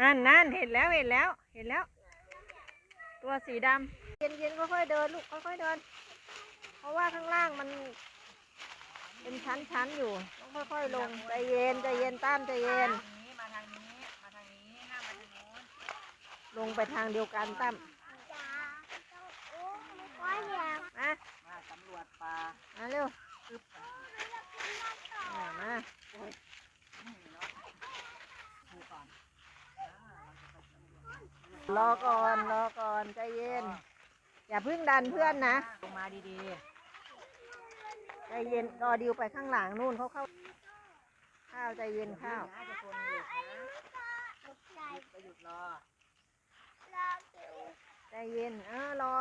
นั่นนั่นเห็นแล้วเห็นแล้วเห็นแล้ว ตัวสีดำเย็นเย็นค่อยๆเดินลูกค่อยๆเดิน เพราะว่าข้างล่างมัน เป็นชั้นๆอยู่ต้องค่อยๆลงใจเย็นใจเย็นตั้มใจเย็นนี้มาทางนี้มาทางนี้ห้ามมาทางโน้นลงไปทางเดียวกันตั้มจ้าต้องอุ้มไม่ค่อยอยากมามาสำรวจป่ามาเร็ว อึบ อ่ามา นี่เนาะดูก่อน รอก่อนรอก่อนใจเย็น อย่าเพึ่งดันเพื่อนนะ ลงมาดีใจเย็นรอดิวไปข้างหลังนู่นเขาเข้า ข้าวใจเย็นๆข้าวน่าจะคนอยู่นะตกใจไปหยุดรอรอคิวใจเย็นเออรอ